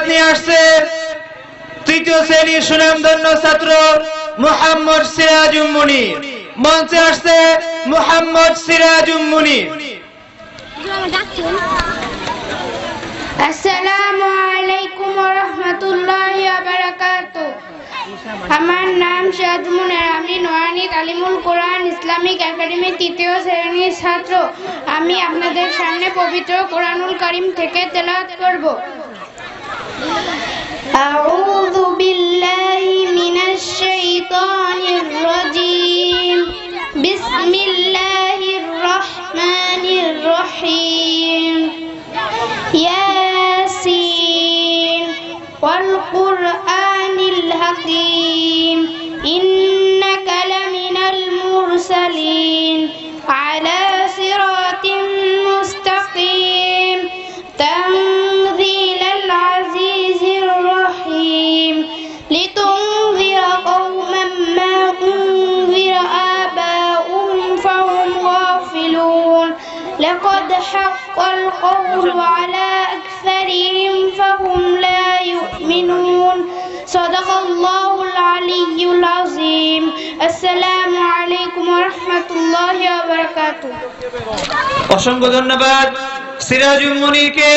তেলাওয়াত নিয়ে আসছে। তৃতীয় শ্রেণির সুনামধন্য ছাত্র মোহাম্মদ মুনির মঞ্চে আসছে মোহাম্মদ মুনির আসসালামু আলাইকুম আমার নাম সাজমুনের আমি নোয়ানি তালিমুল কোরআন ইসলামিক একাডেমির তৃতীয় শ্রেণির ছাত্র। আমি আপনাদের সামনে পবিত্র কোরআনুল করিম থেকে তেলাওয়াত করব। أعوذ بالله من الشيطان الرجيم. بسم الله الرحمن الرحيم. ياسين. والقرآن الحكيم. إنك لمن المرسلين. على لقد حق القول على أكثرهم فهم لا يؤمنون صدق الله العلي العظيم السلام عليكم ورحمة الله وبركاته অসংখ্য ধন্যবাদ সিরাজুম মুনিরকে